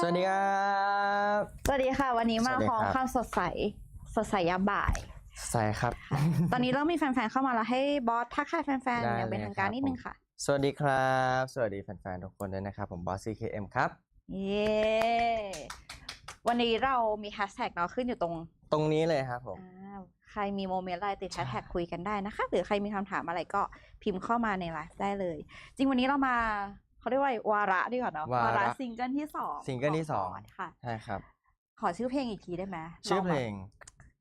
สวัสดีครับ สวัสดีค่ะ วันนี้มาสวัสดีพร้อมครับ ความสดใส สดใสยามบ่าย ใส่ครับ ตอนนี้เริ่มมีแฟนๆเข้ามาแล้วให้บอสทักทายแฟนได้ๆอย่างเป็นเลยทางการครับนิดนึงค่ะ สวัสดีครับ สวัสดีแฟนๆทุกคนด้วยนะครับ ผมบอส CKM ครับ เย้วันนี้เรามีแฮชแท็กเนาะขึ้นอยู่ตรงตรงนี้เลยครับผม อ่าใครมีโมเมนต์อะไรติดแฮชแท็กคุยกันได้นะคะ หรือใครมีคำถามอะไรก็พิมพ์เข้ามาในไลฟ์ได้เลย จริงวันนี้เรามา เขาเรียกว่าวาระดีกว่าเนาะวาระซิงเกิลที่สองซิงเกิลที่สองขบสค่ะ ใช่ครับ ขอชื่อเพลงอีกทีได้ไหมชื่อเพลง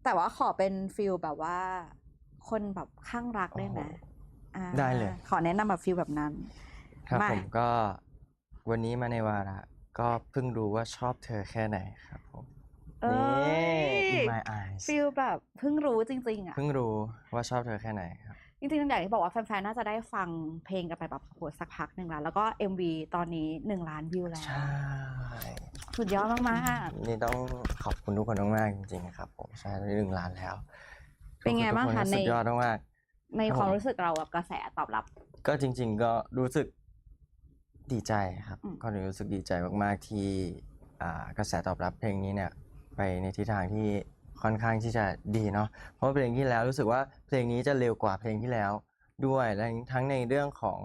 แต่ว่าขอเป็นฟิลแบบว่า คนแบบข้างรักได้ไหมโอ้โหอ่าได้เลย ขอแนะนำแบบฟิลแบบนั้น ครับมา ผมก็วันนี้มาในวาระก็เพิ่งรู้ว่าชอบเธอแค่ไหนครับผมเอ้นี่ ย In My Eyes ฟิลแบบเพิ่งรู้จริง ๆ อะ เพิ่งรู้ว่าชอบเธอแค่ไหนครับ จริงๆอย่างที่บอกว่าแฟนๆ น่าจะได้ฟังเพลงกันไปแบบโหสักพักหนึ่งแล้ว แล้วก็ MV ตอนนี้หนึ่งล้านวิวแล้ว ใช่สุดยอดมากนี่ต้องขอบคุณทุกคนมากๆจริงๆนะครับผมใช่ตอนนี้หนึ่งล้านแล้ว เป็นไงบ้างขอคะณทุกในสุดยอดมากๆๆในครับความผมรู้สึกเรากับกระแสตอบรับ ก็จริง ๆ ก็รู้สึกดีใจครับอืมก็รู้สึกดีใจมากๆที่อ่ากระแสตอบรับเพลงนี้เนี่ย ไปในทิศทางที่ ค่อนข้างที่จะดีเนาะเพราะเพลงที่แล้วรู้สึกว่าเพลงนี้จะเร็วกว่าเพลงที่แล้วด้วยและทั้งในเรื่องของ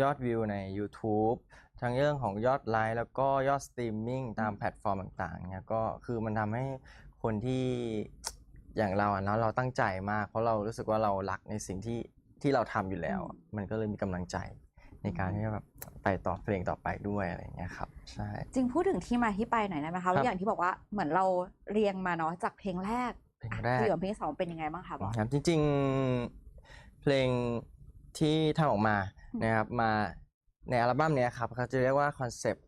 ยอดวิวใน YouTube ทั้งเรื่องของยอดไลค์แล้วก็ยอดสตรีมมิ่งตามแพลตฟอร์มต่างๆเนี่ยก็คือมันทำให้คนที่อย่างเราอะเนาะเราตั้งใจมาก เพราะเรารู้สึกว่าเรารักในสิ่งที่ที่เราทำอยู่แล้ว มันก็เลยมีกำลังใจ ในการที่จะแบบไปต่อเพลงต่อไปด้วยอะไรอย่างเงี้ยครับใช่จริงพูดถึงที่มาที่ไปหน่อยได้ไหมคะว่าอย่างที่บอกว่าเหมือนเราเรียงมาเนาะจากเพลงแรกเพลงแรกอะเพลงเพลงที่สองเป็นยังไงบ้างคะบอสครับจริง ๆเพลงที่ทำออกมาอืมนะครับมาในอัลบั้มเนี้ยครับเขาจะเรียกว่าคอนเซปต์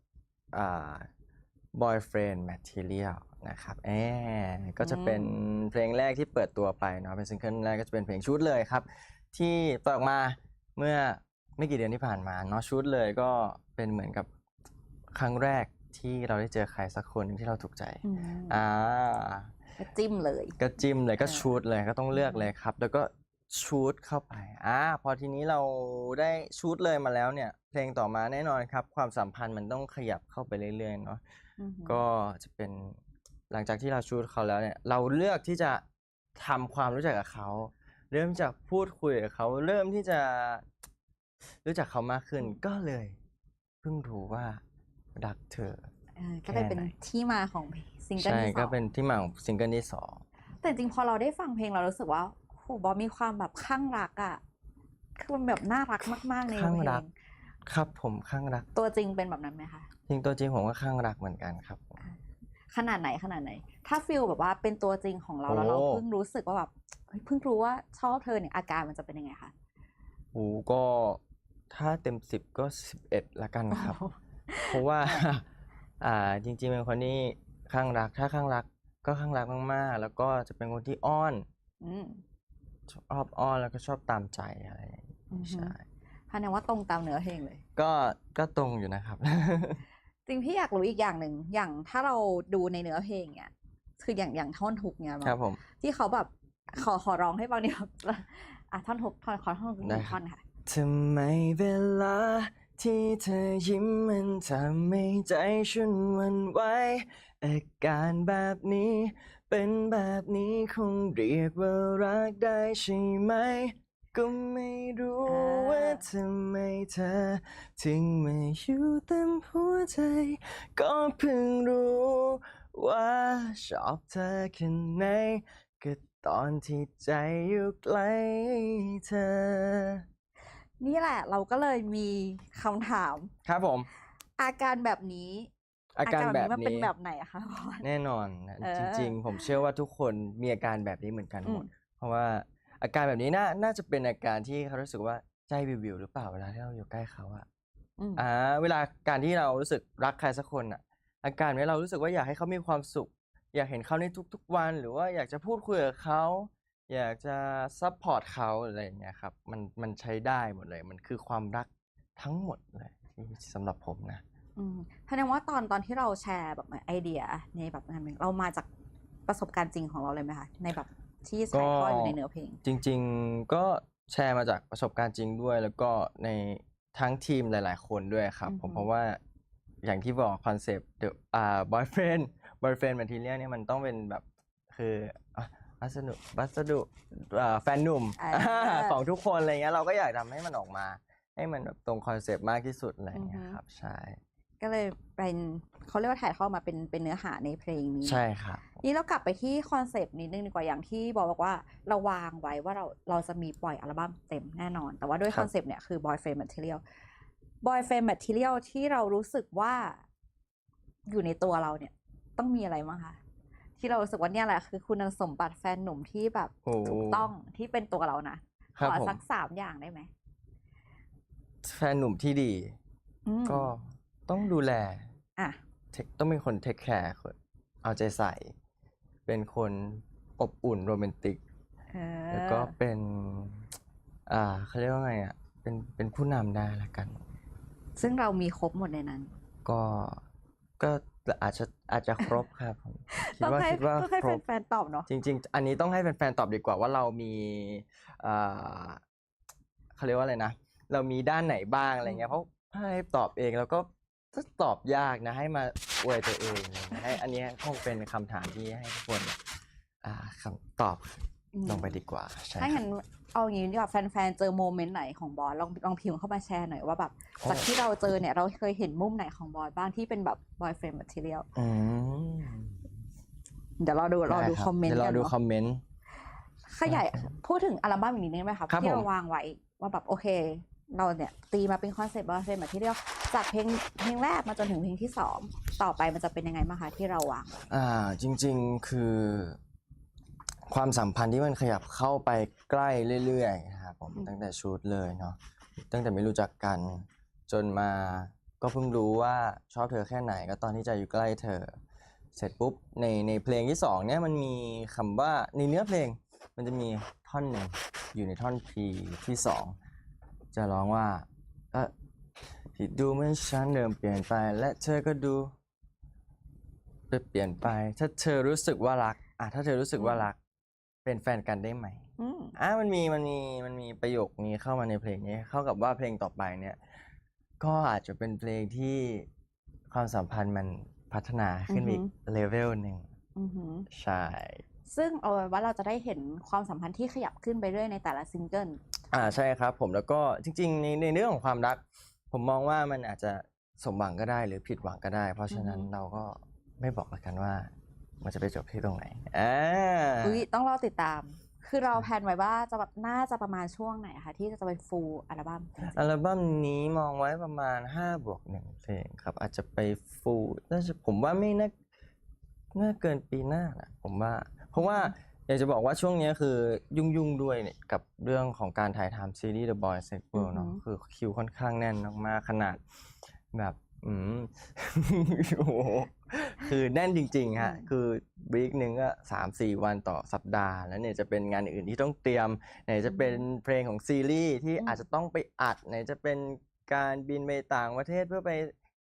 อ่า boyfriend material นะครับแอก็จะเป็นเพลงแรกที่เปิดตัวไปเนาะเป็นซิงเกิลแรกก็จะเป็นเพลงชุดเลยครับ ที่เปิดออกมาเมื่อ ไม่กี่เดือนที่ผ่านมาเนาะชุดเลยก็เป็นเหมือนกับครั้งแรกที่เราได้เจอใครสักคนหนึ่งที่เราถูกใจอืมอ่าก็จิ้มเลย ก็จิ้มเลยก็เออชูดเลยก็ต้องเลือกเลยครับ แล้วก็ชูดเข้าไปอ่าพอทีนี้เราได้ชูดเลยมาแล้วเนี่ย เพลงต่อมาแน่นอนครับ ความสัมพันธ์มันต้องขยับเข้าไปเรื่อยๆเนาะ อือหือก็จะเป็นหลังจากที่เราชูดเขาแล้วเนี่ย เราเลือกที่จะทำความรู้จักกับเขา เริ่มจากพูดคุยกับเขา เริ่มที่จะ รู้จักเขามากขึ้นก็เลยเพิ่งรู้ว่ารักเธอ เออก็เลยเป็นแค่ไหน ที่มาของซิงเกิลใช่ที่สก็องเป็นที่มาของซิงเกิลที่สอง แต่จริงๆพอเราได้ฟังเพลงเรารู้สึกว่าโหบอสมีความแบบข้างรักอะคือมันแบบน่ารักมาก ๆ ในเพข้างลรัก งครับผมข้างรัก ตัวจริงเป็นแบบนั้นไหมคะ จริงตัวจริงผมก็ข้างรักเหมือนกันครับผม ขนาดไหนขนาดไหน ถ้าฟิลแบบว่าเป็นตัวจริงของเราแล้วเราโอ้ เพิ่งรู้สึกว่าแบบเฮ้ยเพิ่งรู้ว่าชอบเธอเนี่ยอาการมันจะเป็นยังไงคะ โอ้ก็ ถ้าเต็มสิบก็สิบเอ็ดละกันครับ เพราะว่า อ่าจริงๆเป็นคนที่ข้างรัก ถ้าข้างรักก็ข้างรักมากๆ แล้วก็จะเป็นคนที่อ้อนอืมชอบอ้อนแล้วก็ชอบตามใจอะไรอย่างนี้อือฮึใช่ พันยว่าตรงตามเนื้อเพลงเลย ก็ก็ตรงอยู่นะครับ จริงพี่อยากรู้อีกอย่างหนึ่งอย่างถ้าเราดูในเนื้อเพลงเนี่ยคืออย่างอย่างท่อนฮุกเนี่ยครับผม ที่เขาแบบขอขอร้องให้ฟังเนี่อยครับอะท่อนฮุกท่อนขอท่อนฮุกหได้นึ่งครับ ท่อนค่ะ ทำไมเวลาที่เธอยิ้มมันทำให้ใจฉันหวันไหวอาการแบบนี้ เป็นแบบนี้คงเรียกว่ารักได้ใช่ไหม ก็ไม่รู้ว่าทำไมเธอ ถึงม่อยู่เต็มหัวใจ ก็เพิ่งรู้ว่าชอบเธอแค่ไหนก็ตอนที่ใจอยู่ใกล้เธอ นี่แหละเราก็เลยมีคำถาม ครับผม อาการแบบนี้อาการแบบมันเป็นนี้แบบไหนอะคะบอสแน่นอนนะเออจริง ๆ ผมเชื่อว่าทุกคนมีอาการแบบนี้เหมือนกันหมดอืมเพราะว่าอาการแบบนี้น่าน่าจะเป็นอาการที่เขารู้สึกว่าใจวิวๆหรือเปล่าเวลาที่เราอยู่ใกล้เขาอะอืมอ่าเวลาการที่เรารู้สึกรักใครสักคนอะอาการนี้เรารู้สึกว่าอยากให้เขามีความสุข อยากเห็นเขาในทุก ๆ วัน หรือว่าอยากจะพูดคุยกับเขา อยากจะซัพพอร์ตเขาอะไรอย่างเงี้ยครับ มันมันใช้ได้หมดเลย มันคือความรักทั้งหมดเลยที่สำหรับผมนะอืมแสดงว่าตอนตอนที่เราแชร์แบบไอเดียในแบบงานเพลงเรามาจากประสบการณ์จริงของเราเลยไหมคะในแบบที่ถ่ายทอดอยู่ในเนื้อเพลง จริง ๆ ก็แชร์มาจากประสบการณ์จริงด้วย แล้วก็ในทั้งทีมหลาย ๆ คนด้วยครับอือผมฮึเพราะว่าอย่างที่บอกคอนเซปต์เดอ่า boyfriend boyfriend material เนี่ยมันต้องเป็นแบบคืออะ วัสดุวัสดุอ่าแฟนหนุ่มอ่าของทุกคนอะไรเงี้ยเราก็อยากทำให้มันออกมา ให้มันแบบตรงคอนเซปต์มากที่สุดอะไรเงี้ยครับ ใช่ ก็เลยเป็นเขาเรียกว่าถ่ายทอดมาเป็นเป็นเนื้อหาในเพลงนี้ ใช่ครับ นี่เรากลับไปที่คอนเซปต์นิดนึงดีกว่าอย่างที่บอกบอกว่าเราวางไว้ว่าเราเราจะมีปล่อยอัลบั้มเต็มแน่นอน แต่ว่าด้วยคครับอนเซปต์เนี่ยคือ boyfriend material boyfriend material ที่เรารู้สึกว่าอยู่ในตัวเราเนี่ยต้องมีอะไรบ้างคะ ที่เรารู้สึกว่าเนี่ยแหละคือคุณสมบัติแฟนหนุ่มที่แบบโอ้ ถูกต้องที่เป็นตัวเรานะคขรับอผมสักสามอย่างได้ไหมแฟนหนุ่มที่ดี อืมก็ต้องดูแล อะ take- ต้องเป็นคนเทคแคร์คนเอาใจใส่ เป็นคนอบอุ่นโรแมนติก เออแล้วก็เป็น อ่าเขาเรียกว่าไงอะ เป็นเป็นผู้นำได้ละกัน ซึ่งเรามีครบหมดในนั้น ก็ก็ อาจจะอาจจะครบครับผมคิดต้องว่าให้คิดว่าต้องให้ครบ แฟนๆตอบเนาะ จริง ๆ อันนี้ต้องให้แฟนๆตอบดีกว่าว่าเรามีอ่าเขาเรียกว่าอะไรนะ เรามีด้านไหนบ้างอะไรเงี้ย เพราะถ้าให้ตอบเองแล้วก็ก็ตอบยากนะให้มาอวยตัวเองอะไรเงี้ยให้อันนี้คงเป็นคำถามที่ให้ทุกคนอ่าคำตอบอืมลงไปดีกว่าใช่ถ้าครังั้บ น เอาอย่างนี้ดีกว่าแฟนๆ เจอโมเมนต์ไหนของบอสลองลองพิมพ์เข้ามาแชร์หน่อยว่าแบบโอ้จากที่เราเจอเนี่ยเราเคยเห็นมุมไหนของบอสบ้างที่เป็นแบบ boyfriend material อืมเดี๋ยวเราดูเราดูได้รับคอมเมนต์เดี๋ยวกัเรานดูเนาะคอมเมนต์ขยายพูดถึงอัลบั้มอีกนิดนึงได้ไหมครับครับที่เราผมวางไว้ว่าแบบโอเค เราเนี่ยตีมาเป็นคอนเซ็ปต์ boyfriend material จากเพลงเพลงแรกมาจนถึงเพลงที่สองต่อไปมันจะเป็นยังไงบ้างคะที่เราวางไว้อ่า จริง ๆ คือ ความสัมพันธ์ที่มันขยับเข้าไปใกล้เรื่อยๆนะครับผมตั้งแต่ชุดเลยเนาะตั้งแต่ไม่รู้จักกัน จนมาก็เพิ่งรู้ว่าชอบเธอแค่ไหนก็ตอนที่ใจะอยู่ใกล้เธอ เสร็จปุ๊บในในเพลงที่สองเนี่ยมันมีคำว่าในเนื้อเพลงมันจะมีท่อนหนึ่งอยู่ในท่อน P ที่สองจะร้องว่าเออที่ดูเหมือนฉันเริ่มเปลี่ยนไป และเธอก็ดูไปเปลี่ยนไป ถ้าเธอรู้สึกว่ารักอะถ้าเธอรู้สึกว่ารัก เป็นแฟนกันได้ไหมอืมอะมันมีมันมีมันมีประโยคนี้เข้ามาในเพลงนี้ เข้ากับว่าเพลงต่อไปเนี่ย ก็อาจจะเป็นเพลงที่ความสัมพันธ์มันพัฒนาขึ้นไปอีกเลเวลหนึ่งอือหือ ใช่ ซึ่งเอาไว้ว่าเราจะได้เห็นความสัมพันธ์ที่ขยับขึ้นไปเรื่อยในแต่ละซิงเกิล อ่าใช่ครับผมแล้วก็จริงๆในในเรื่องของความรัก ผมมองว่ามันอาจจะสมหวังก็ได้หรือผิดหวังก็ได้ เพราะฉะนั้นอือฮึ เราก็ไม่บอกละกันว่า มันจะไปจบที่ตรงไหนอ่าอุ้ยต้องรอติดตาม คือเราแพลนไว้ว่าจะแบบน่าจะประมาณช่วงไหนคะที่จะเป็นฟูลอัลบั้มจริงอัลบั้มนี้มองไว้ประมาณ5บวกหนึ่งเพลงครับ อาจจะไปฟูลน่าจะผมว่าไม่น่าน่าเกินปีหน้านะผมว่า เพราะว่าอยากจะบอกว่าช่วงเนี้ยคือยุ่งยุ่งๆด้วยเนี่ยกับเรื่องของการถ่ายทำซีรีส์ The Boys Next World เนาะคือคิวค่อนข้างแน่นมากๆขนาดแบบ อืม โอ้โหคือแน่นจริงๆฮะคือวีคหนึ่งก็สามสี่วันต่อสัปดาห์ แล้วเนี่ยจะเป็นงานอื่นที่ต้องเตรียม ไหนจะเป็นเพลงของซีรีส์ที่อาจจะต้องไปอัด ไหนจะเป็นการบินไปต่างประเทศเพื่อไป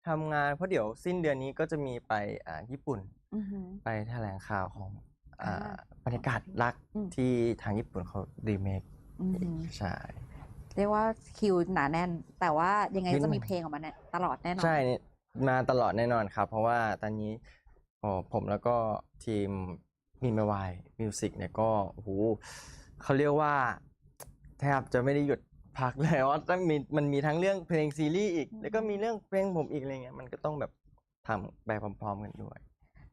ทำงาน เพราะเดี๋ยวสิ้นเดือนนี้ก็จะมีไปอ่าญี่ปุ่นๆอือหือ ไปแถลงข่าวของอ่าอ่าบรรยากาศรักอืม ที่ทางญี่ปุ่นเขารีเมคอือหือ ใช่ เรียกว่าคิวหนาแน่น แต่ว่ายังไงนิดจะหน่มีอยเพลงออกมาเนี่ยตลอดแน่นอน ใช่นี่มาตลอดแน่นอนครับ เพราะว่าตอนนี้พอผมแล้วก็ทีมมีเมวายมิวสิกเนี่ยก็โอ้โหเขาเรียกว่า แทบจะไม่ได้หยุดพักเลยว่าต้องมีมันมีทั้งเรื่องเพลงซีรีส์อีก แล้วก็มีเรื่องเพลงผมอีกอะไรเงี้ยมันก็ต้องแบบทำไปพร้อม ๆ กันด้วย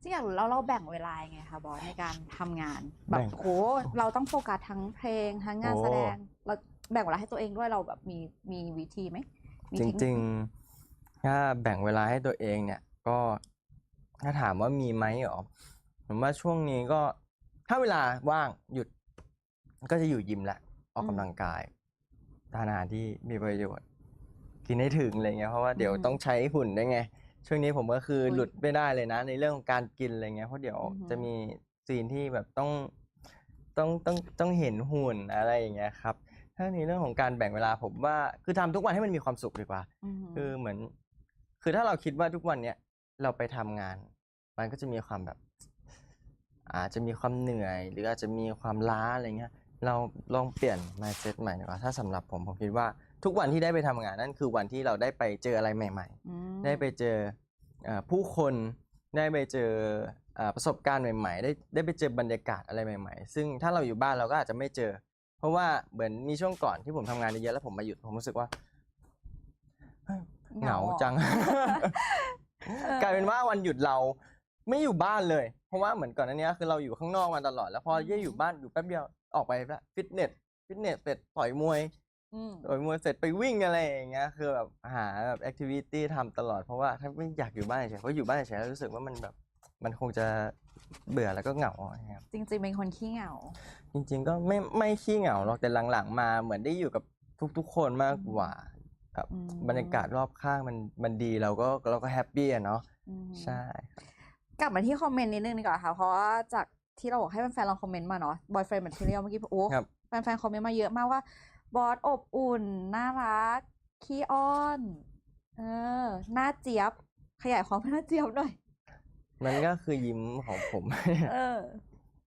จริงอยากรู้แล้วเราแบ่งเวลายังไงคะบอสในการทำงานแบแบ่บงโหเราต้องโฟกัสทั้งเพลงทั้งงานโอ้แสดง เราแบ่งเวลาให้ตัวเองด้วยเราแบบมีมีวิธีไหมมีจเทคนิคริงไหมๆถ้าแบ่งเวลาให้ตัวเองเนี่ย ก็ถ้าถามว่ามีไหมเหรอผมว่าช่วงนี้ก็ถ้าเวลาว่างหยุด ก็จะอยู่ยิมแหละ ออกกำลังกายทานอาหารที่มีประโยชน์ กินให้ถึงอะไรเงี้ยเพราะว่าเดี๋ยวต้องใช้หุ่นได้วยไง ช่วงนี้ผมก็คือหลุดไม่ได้เลยนะ ในเรื่องของการกินอะไรเงี้ยเพราะเดี๋ยวจะมีซีนที่แบบต้องต้องต้องต้องเห็นหุ่นอะไรอย่างเงี้ยครับ ถ้าในเรื่องของการแบ่งเวลาผมว่า คือทำทุกวันให้มันมีความสุขดีกว่าอือหือคือเหมือน คือถ้าเราคิดว่าทุกวันเนี้ยเราไปทำงาน มันก็จะมีความแบบ อาจจะมีความเหนื่อย หรืออาจจะมีความล้าอะไรเงี้ย เราลองเปลี่ยน mindset ใหม่ดีกว่าถ้าสำหรับผมผมคิดว่า ทุกวันที่ได้ไปทำงานนั่นคือวันที่เราได้ไปเจออะไรใหม่อืมๆได้ไปเจออ่าผู้คนได้ไปเจออ่าประสบการณ์ใหม่ ๆ ได้ได้ไปเจอบรรยากาศอะไรใหม่ ๆ ซึ่งถ้าเราอยู่บ้านเราก็อาจจะไม่เจอ เพราะว่าเหมือนมีช่วงก่อนที่ผมทำงานเยอะๆแล้วผมมาหยุดผมรู้สึกว่าเฮ้ยเหงาเหงาจังกลายเป็นว่าวันหยุดเราไม่อยู่บ้านเลย เพราะว่าเหมือนก่อนหน้านี้คือเราอยู่ข้างนอกมาตลอดแล้วพอได้อยู่บ้านอยู่แป๊บเดียวออกไปละฟิตเนสฟิตเนสเสร็จต่อยมวย อืมต่อยมวยเสร็จไปวิ่งอะไรอย่างเงี้ยคือแบบหาแบบแอคทิวิตี้ทำตลอดเพราะว่าถ้าไม่อยากอยู่บ้านเฉยๆเพราะอยู่บ้านเฉยๆแล้วรู้สึกว่ามันแบบมันคงจะเบื่อแล้วก็เหงาอะครับจริง ๆ เป็นคนขี้เหงา จริง ๆ ก็ไม่ไม่ขี้เหงาหรอกแต่หลังๆ มาเหมือนได้อยู่กับทุก ๆ คนมากกว่าแบบอืมบรรยากาศรอบข้างมันมันดีเราก็เราก็แฮปปี้อะเนาะอืมใช่ กลับมาที่คอมเมนต์นิดนึงดีกว่าค่ะ เพราะว่าจากที่เราบอกให้แฟนๆลองคอมเมนต์มาเนาะ boyfriend material เมื่อกี้โอ้ครับแฟนๆคอมเมนต์มาเยอะมากว่า บอสอบอุ่น น่ารัก ขี้อ้อน เออ หน้าเจี๊ยบ ขยายความเป็นหน้าเจี๊ยบหน่อย มันก็คือยิ้มของผม เออ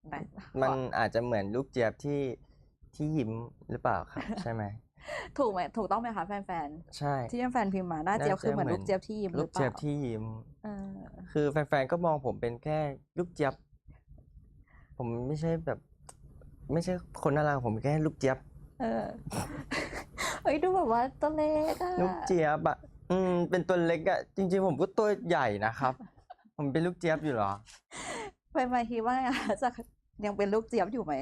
ไหนมันอาจจะเหมือนลูกเจี๊ยบที่ที่ยิ้มหรือเปล่าครับ ใช่ไหมถูกไหมถูกต้องไหมคะแฟนใช่ๆที่แฟนๆพิมพ์มาหน้าเจี๊ยบน่าจะคือเหมือนเหมืลูอนกเจี๊ยบที่ยิ้มหลูรืกอเปเจี๊ยบล่าที่ยิ้มเออคือแฟนๆก็มองผมเป็นแค่ลูกเจี๊ยบ ผมไม่ใช่แบบ ไม่ใช่คนน่ารักผมแค่ลูกเจี๊ยบ เออเฮ้ยดูแบบว่าตัวเล็กอะลูกเจี๊ยบอะอืมเป็นตัวเล็กอะจริง ๆ ผมก็ตัวใหญ่นะครับ ผมเป็นลูกเจี๊ยบอยู่เหรอ ไปมาคิดว่าไงคะจะยังเป็นลูกเจี๊ยบอยู่ไหม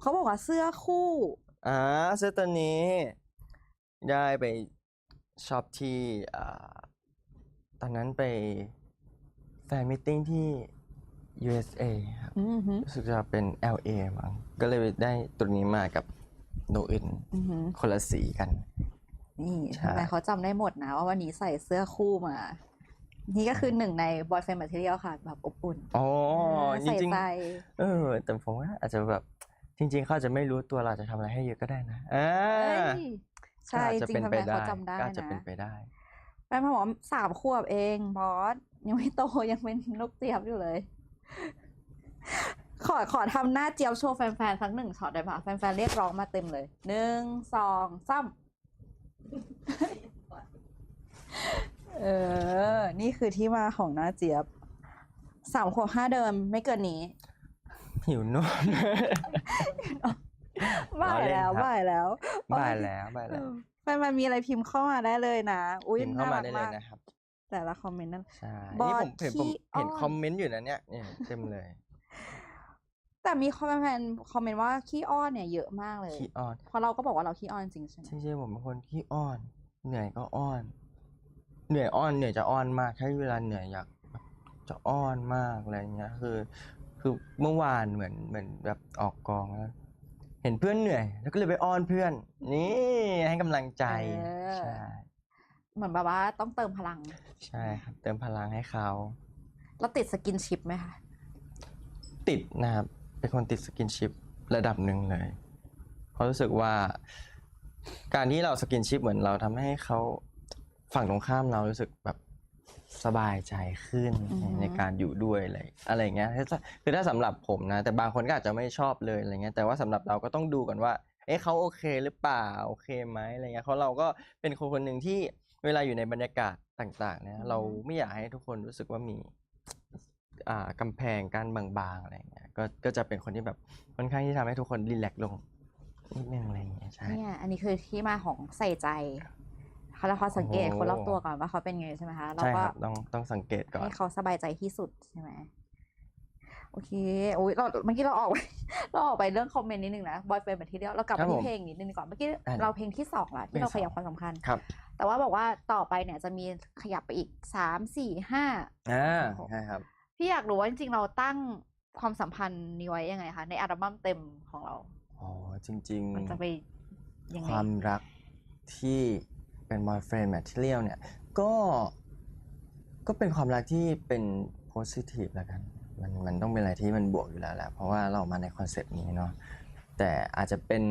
เขาบอกว่าเสื้อคู่อ่าเสื้อตัวนี้ ได้ไปช็อปที่อ่าตอนนั้นไปแฟนมิทติ้งที่ USA ครับอือหือรู้สึกจะเป็น LA มั้งก็เลยได้ตัวนี้มากับ โนอื่นอือหือคนละสีกัน นี่ใช่ ทำไมเขาจำได้หมดนะว่าวันนี้ใส่เสื้อคู่มา นี่ก็คือหนึ่งใน boyfriend material ค่ะ แบบอบอุ่นอ๋อเออจใส่ริงใจ ๆ เออ แต่ผมว่าอาจจะแบบจริง ๆ เขาอาจจะไม่รู้ตัวเราจะทำอะไรให้เยอะก็ได้นะอ่าเอ้ยใช่ก็อาจจะจริงเป็นๆแฟไปนๆได้เขาจำได้ก็อาจจะนะเป็นไปได้แฟนๆบอกว่าสามขวบเองบอสยังไม่โตยังเป็นลูกเจี๊ยบอยู่เลย ขอขอทำหน้าเจี๊ยบโชว์แฟนๆสักหนึ่งช็อตได้ปะแฟนๆเรียกร้องมาเต็มเลยหนึ่งสองสามเออ นี่คือที่มาของหน้าเจี๊ยบสามขวบห้าเดิมไม่เกินนี้หิวนมบ่ายแล้วครับบ่ายแล้วบ่ายแล้วบ่ายเอแล้วอแฟนๆมีอะไรพิมพ์เข้ามาได้เลยนะอุ้ยพิมพ์เข้าน่ามารักได้เลยมากนะครับ แต่ละคอมเมนต์นั่นใช่บอนี่สผมเห็นผมขี้เห็นอ้อนคอมเมนต์อยู่นะเนี่ยเนี่ยเต็มเลย แต่มีคอมเมนต์คอมเมนต์ว่าขี้อ้อนเนี่ยเยอะมากเลยขี้อ้อนเพราะเราก็บอกว่าเราขี้อ้อนจริงใช่ไหมจริงๆผมเป็นคนขี้อ้อน เหนื่อยก็อ้อน เหนื่อยอ้อนเหนื่อยจะอ้อนมากใช้เวลาเหนื่อยอยากแบบจะอ้อนมากอะไรเงี้ย คือ คือเมื่อวานเหมือนเหมือนแบบออกกองแล้วเห็นเพื่อนเหนื่อย แล้วก็เลยไปอ้อนเพื่อน นี่ให้กำลังใจใช่เหมือนแบบว่าต้องเติมพลัง ใช่ครับเติมพลังให้เขาเราติดสกินชิปไหมคะติดนะครับ เป็นคนติดสกินชิประดับหนึ่งเลย เพราะรู้สึกว่า การที่เราสกินชิปเหมือนเราทำให้เขาฝั่งตรงข้ามเรารู้สึกแบบสบายใจขึ้นอือฮึ ในการอยู่ด้วยอะไรอะไรอย่างเงี้ยคือถ้าคือถ้าสำหรับผมนะ แต่บางคนก็อาจจะไม่ชอบเลยอะไรเงี้ยแต่ว่าสำหรับเราก็ต้องดูก่อนว่า เอ๊ะเขาโอเคหรือเปล่าโอเคไหมอะไรเงี้ยเพราะเราก็เป็นคนคนหนึ่งที่เวลาอยู่ในบรรยากาศต่างๆเนี่ยเราไม่อยากให้ทุกคนรู้สึกว่ามีอ่า กำแพงการบางๆอะไรอย่างเงี้ยก็ก็จะเป็นคนที่แบบค่อนข้างที่ทำให้ทุกคนรีแลกซ์ลงนิดนึงอะไรอย่างเงี้ยใช่เนี่ยอันนี้คือที่มาของใส่ใจเขาแล้วเขาสังเกตโอ้โหคนรอบตัวก่อนว่าเขาเป็นไงใช่ไหมคะแล้วใช่ก็ครับต้องต้องสังเกตก่อนให้เขาสบายใจที่สุดใช่ไหมโอเคโอ้ยเราเมื่อกี้เราออกไปเราออกไปเรื่องคอมเมนต์นิดนึงนะ boyfriend material เรากลับครัมาบที่ผมเพลงนิดนึงดีกว่อนเมื่อกี้ได้เลยเราเพลงที่สองละที่เราเพลงสองขยับความสำคัญครับ แต่ว่าบอกว่าต่อไปเนี่ยจะมีขยับไปอีกสามสี่ห้าอ่าโอ้โหใช่ครับ พี่อยากรู้ว่าจริงๆ เราตั้งความสัมพันธ์นี้ไว้ยังไงคะในอัลบั้มเต็มของเราอ๋อจริงมันจะไปยังๆไงความรักที่เป็น boyfriend material เนี่ย ก็ก็เป็นความรักที่เป็น positive แล้วกัน มันมันต้องเป็นอะไรที่มันบวกอยู่แล้วแหละเพราะว่าเรามาในคอนเซปต์นี้เนาะแต่อาจจะเป็น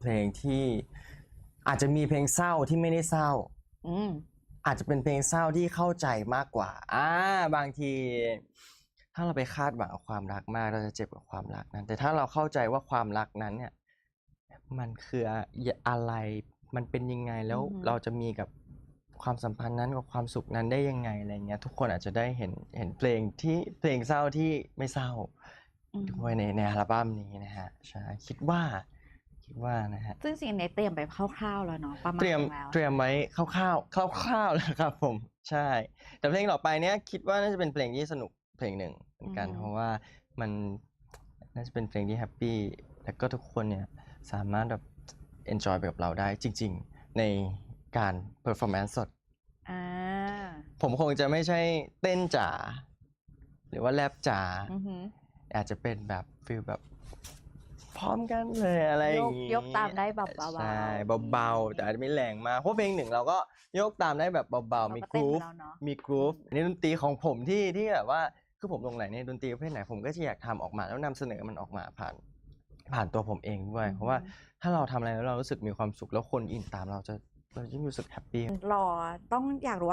เพลงที่อาจจะมีเพลงเศร้าที่ไม่ได้เศร้า อืมอาจจะเป็นเพลงเศร้าที่เข้าใจมากกว่า อ่า บางที ถ้าเราไปคาดหวังกับความรักมากเราจะเจ็บกับความรักนั้น แต่ถ้าเราเข้าใจว่าความรักนั้นเนี่ย มันคืออะไร มันเป็นยังไงแล้วอือฮึเราจะมีกับความสัมพันธ์นั้นกับความสุขนั้นได้ยังไงอะไรเงี้ย ทุกคนอาจจะได้เห็นเห็นเพลงที่เพลงเศร้าที่ไม่เศร้าอืมด้วยในในอัลบั้มนี้นะฮะใช่คิดว่า คิดว่านะฮะซึ่งจริงๆเนี่ยเตรียมไปคร่าวๆแล้วเนาะประมาณเตรียมแล้วเตรียมไว้คร่าวๆคร่าวๆแล้วครับผมใช่ แต่เพลงต่อไปเนี้ยคิดว่าน่าจะเป็นเพลงที่สนุกเพลงหนึ่งเหมือนกัน เพราะว่ามันน่าจะเป็นเพลงที่แฮปปี้แล้วก็ทุกคนเนี่ยสามารถแบบ enjoy ไปกับเราได้จริง ๆ ในการ performance สดอ่าผมคงจะไม่ใช่เต้นจ๋าหรือว่าแรปจ๋าอือหืออาจจะเป็นแบบฟิลแบบ พร้อมกันเลยอะไรอยย่ากงงี้ยกตามได้แบบเบาๆ ใช่เบาๆแต่อาจจะไม่แรงมากเพราะเพลงหนึ่งเราก็ยกตามได้แบบเบาเราๆมีก็กเต้นรูไปฟแล้วเนาะมีกรูฟในดนตรีของผมที่ที่แบบว่าคือผมลงไหนในดนตรีประเภทไหนผมก็จะอยากทำออกมาแล้วนำเสนอมันออกมาผ่าน ผ่านตัวผมเองด้วย เพราะว่าถ้าเราทำอะไรแล้วเรารู้สึกมีความสุขแล้วคนอินตามเราจะเรายิ่งรู้สึกแฮปปี้รอต้องอยากรู้